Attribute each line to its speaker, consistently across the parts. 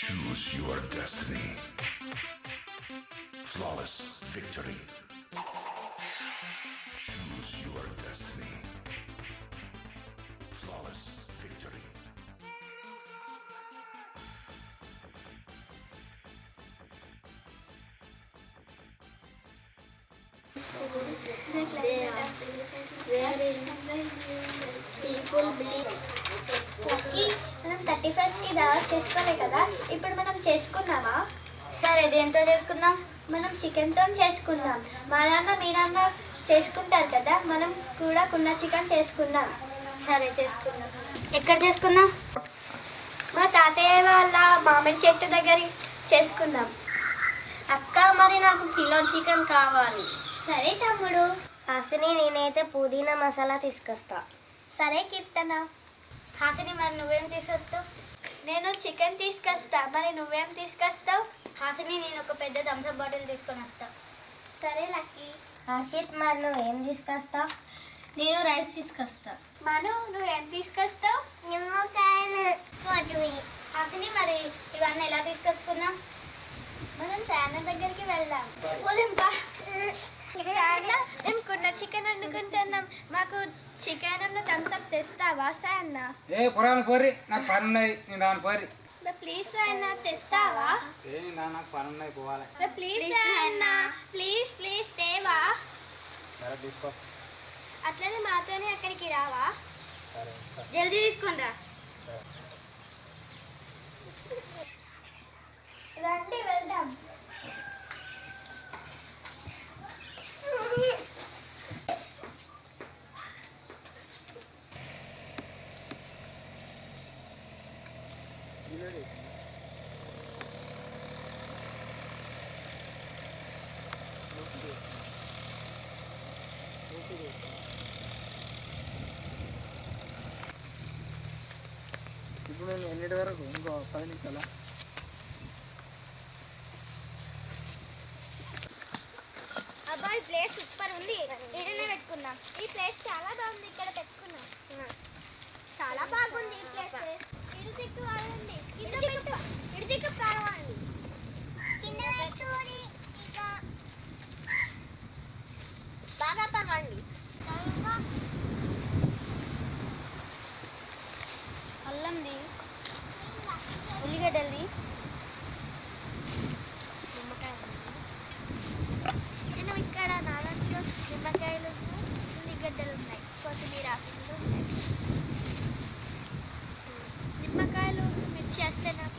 Speaker 1: Choose your destiny. Flawless victory. Choose your destiny. Flawless victory.
Speaker 2: They are wherein people believe thirty ఫస్ట్కి దావత్ చేసుకోలే కదా ఇప్పుడు మనం చేసుకున్నామా సరే దేంతో చేసుకుందాం. మనం చికెన్తో చేసుకుందాం. మా నాన్న మీ నాన్న చేసుకుంటారు కదా మనం కూడా కున్న చికెన్ చేసుకుందాం. సరే చేసుకుందాం. ఎక్కడ చేసుకుందాం? మా తాతయ్య వాళ్ళ మామిడి చెట్టు దగ్గర చేసుకుందాం. అక్క మరి నాకు కిలో చికెన్ కావాలి. సరే తమ్ముడు. అసలు నేనైతే పుదీనా మసాలా తీసుకొస్తా. సరే కీర్తన. హాసిని మరి నువ్వేం తీసుకొస్తావు నేను చికెన్ తీసుకొస్తా. మరి నువ్వేం తీసుకొస్తావు? హాసిని నేను ఒక పెద్ద థమ్స్అప్ బాటిల్ తీసుకొని వస్తా. సరే లక్కీ. హర్షిత్ మరి నువ్వేం తీసుకొస్తావు? నేను రైస్ తీసుకొస్తా. మను నువ్వేం తీసుకొస్తావు? నిమ్మకాయలు. హాసిని మరి ఇవన్నీ ఎలా తీసుకొచ్చుకుందాం? మనం శాన దగ్గరికి వెళ్దాం. పోదాంపా శాన మేము కున్న చికెన్ వండుకుంటున్నాం. మాకు చికెన్ ఉన్న థమ్స్అప్ తెస్తావా శాన్న
Speaker 3: ఏ పురాణ పోరి నాకు పని ఉన్నది నేను రాను పోరి
Speaker 2: ప్లీజ్ శాన్న తెస్తావా?
Speaker 3: ఏ రాను, నాకు పని ఉన్నది పోవాలి
Speaker 2: ప్లీజ్ శాన్న ప్లీజ్ ప్లీజ్ తేవా?
Speaker 3: సరే తీసుకొస్తా.
Speaker 2: అట్లనే మాతోనే అక్కడికి రావా? జల్దీ తీసుకుని రా. రండి వెళ్దాం.
Speaker 3: ఇప్పుడు నేను ఎన్నిటి వరకు ఇంకో పది నిమిషాలా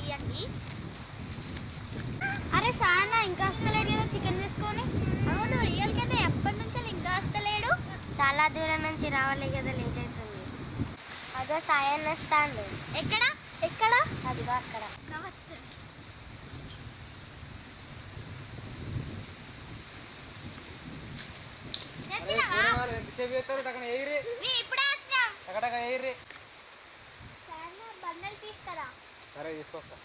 Speaker 2: ఇవ్వండి అరే సాయన్న ఇంకా వస్తలేడు కదా చికెన్ తీసుకొని? అవును రియల్ కదా ఎప్పటి నుంచి ఇంకా వస్తలేడు? చాలా దూరం నుంచి రావాలి కదా లేట్ అవుతుంది. అదో సాయన్న వస్తాండు ఎక్కడ? ఎక్కడ? అదిగో అక్కడ. మేము ఇప్పుడే వచ్చినాం? బండలు తీసుకురా.
Speaker 3: సరే తీసుకొస్తా.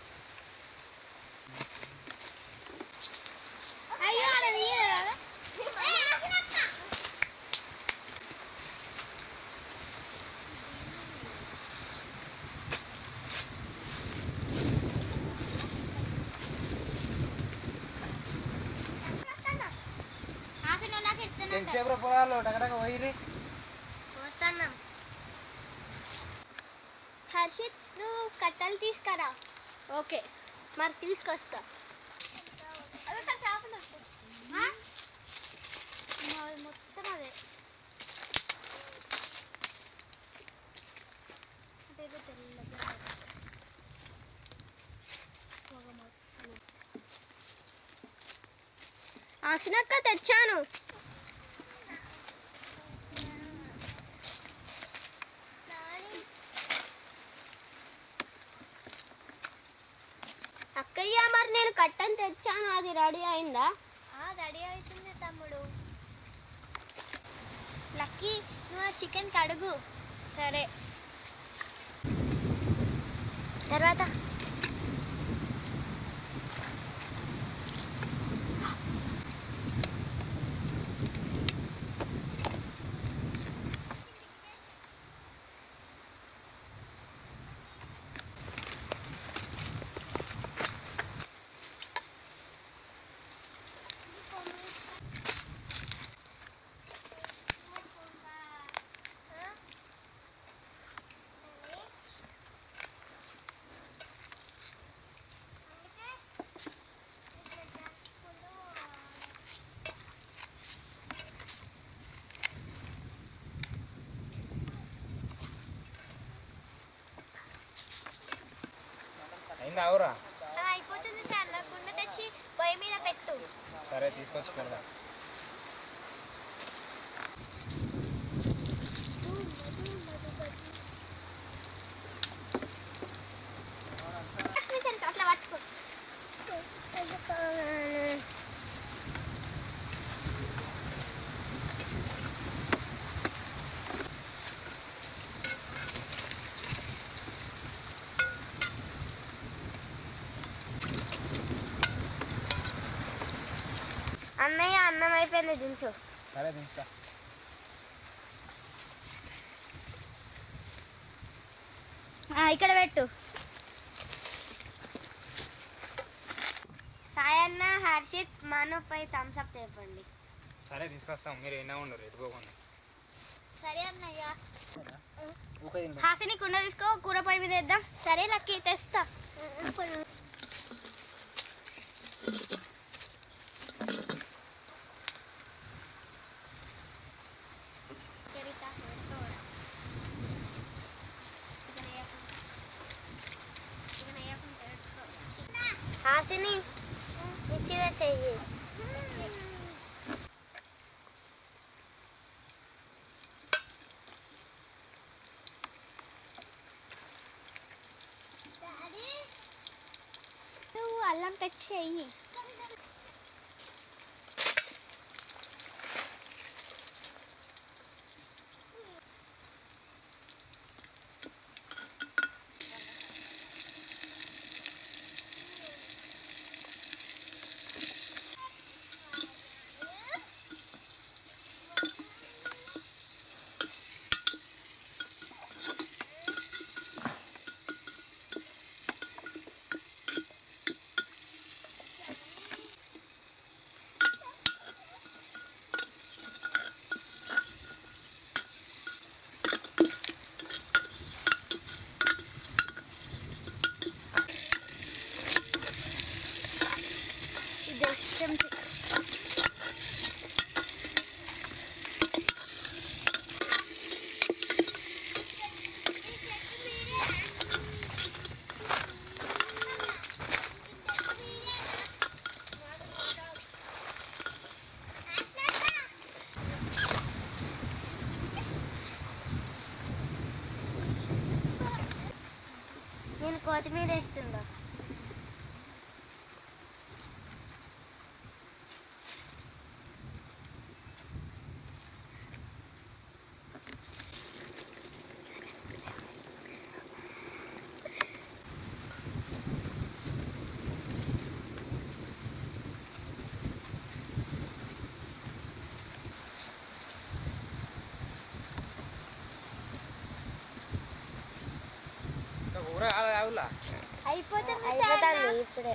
Speaker 3: ఎంతసేపు పొలాలు టకటక పోయిరి
Speaker 2: హర్షిత్ నువ్వు కట్టలు తీసుకురా ఓకే. మరి తీసుకొస్తా. మొత్తం అదే. ఆసినక్క తెచ్చాను అక్కయ్య మరి నేను కట్టని తెచ్చాను అది రెడీ అయిందా? రెడీ అవుతుంది తమ్ముడు. లక్కీ నువ్వు ఆ చికెన్ కడుగు సరే. తర్వాత?
Speaker 3: అయింది అవురా
Speaker 2: అయిపోతుంది సార్. నా కుండ తెచ్చి పొయ్యి మీద పెట్టు.
Speaker 3: సరే తీసుకొచ్చి పెడదాం.
Speaker 2: అన్నం అయిపోయింది దించు.
Speaker 3: సరే దించుతా.
Speaker 2: ఇక్కడ పెట్టు. సాయన్న హర్షిత్ మనపై థమ్స్అప్ తెప్పండి.
Speaker 3: సరే తీసుకొస్తాం. మీరు ఎన్నో ఉండరు ఎట్టుకోకుండా
Speaker 2: సరే అన్నయ్య. హాసిని కుండ తీసుకో కూర పొయ్యి మీద వేద్దాం. సరే లక్కీ తెస్తా. ఆశని మంచిగా చెయ్యి. నువ్వు అల్లం తెచ్చి చెయ్యి ఇది ఇష్టం నేను కొత్తిమీర వేస్తుందా
Speaker 3: ఇంకా కూర కాదు అవులా
Speaker 2: అయిపోతుంది అయిపోతుంది ఇప్పుడే.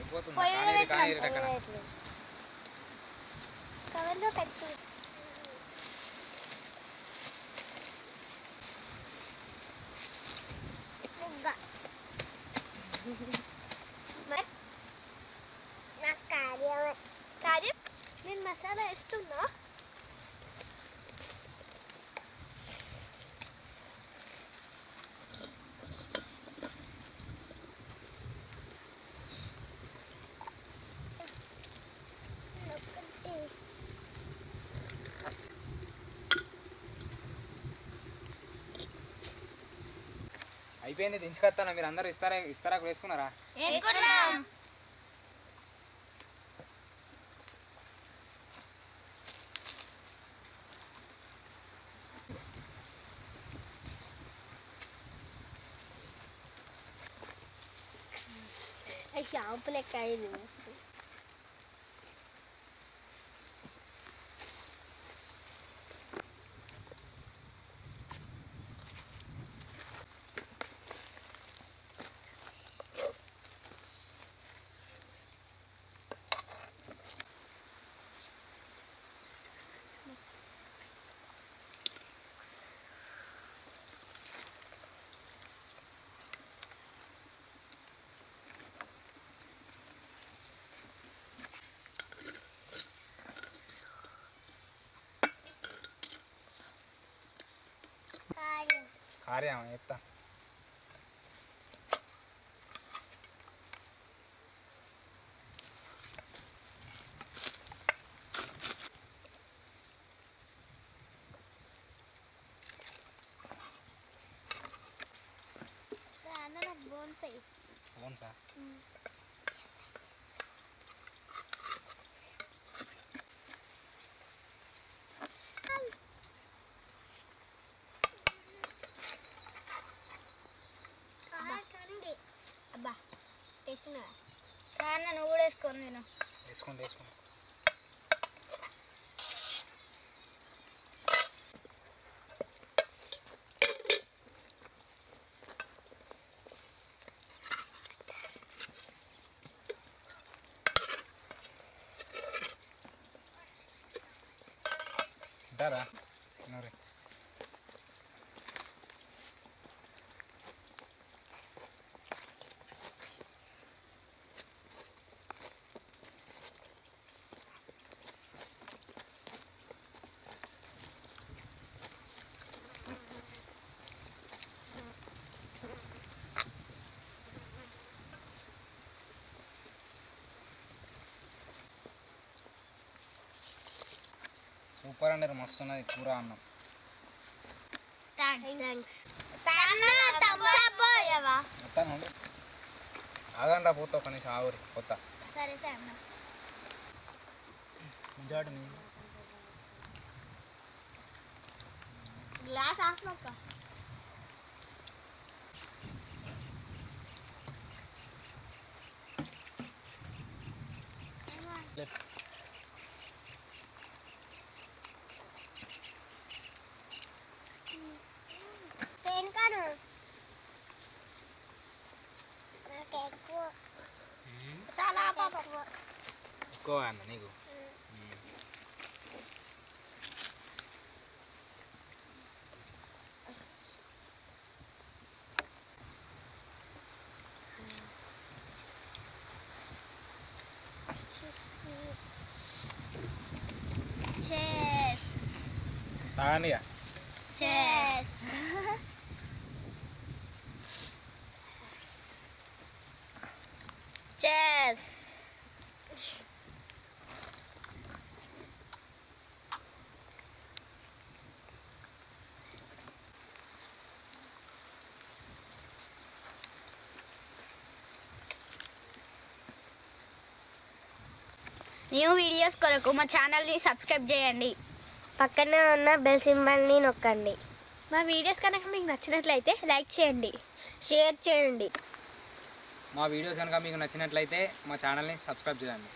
Speaker 2: కవర్లో పెట్టి ముగ్గ నాకు కార్యం కార్యం నేను మసాలా వేస్తున్నా
Speaker 3: అయిపోయింది దించుకొస్తాను. మీరు అందరూ ఇస్తారా ఇస్తారా వేసుకున్నారా?
Speaker 2: వేసుకున్నాం షాంపు లెక్క అయింది.
Speaker 3: ఆర్యామా చెప్తా అన్న
Speaker 2: నాకు బోన్స్ బోన్సా సార్ నువ్వు కూడా వేసుకొని నేను.
Speaker 3: వేసుకోండి వేసుకోండి. ఉంటారా? సూపర్ అండి మస్తు ఉన్నది కూర అన్నం. ఆగండి పోతా ఒక నిమిషం ఆగురి కొత్త
Speaker 2: గ్లాస్ ఆఫ్ నాకు ఎక్కువ చాలా పాప
Speaker 3: ఎక్కువ అన్న నీకు
Speaker 2: చెస్ న్యూ వీడియోస్ కొరకు మా ఛానల్ని సబ్స్క్రైబ్ చేయండి.
Speaker 4: పక్కనే ఉన్న బెల్ సింబల్ని నొక్కండి.
Speaker 2: మా వీడియోస్ కనుక మీకు నచ్చినట్లయితే లైక్ చేయండి షేర్ చేయండి.
Speaker 3: మా వీడియోస్ కనుక మీకు నచ్చినట్లయితే మా ఛానల్ని సబ్స్క్రైబ్ చేయండి.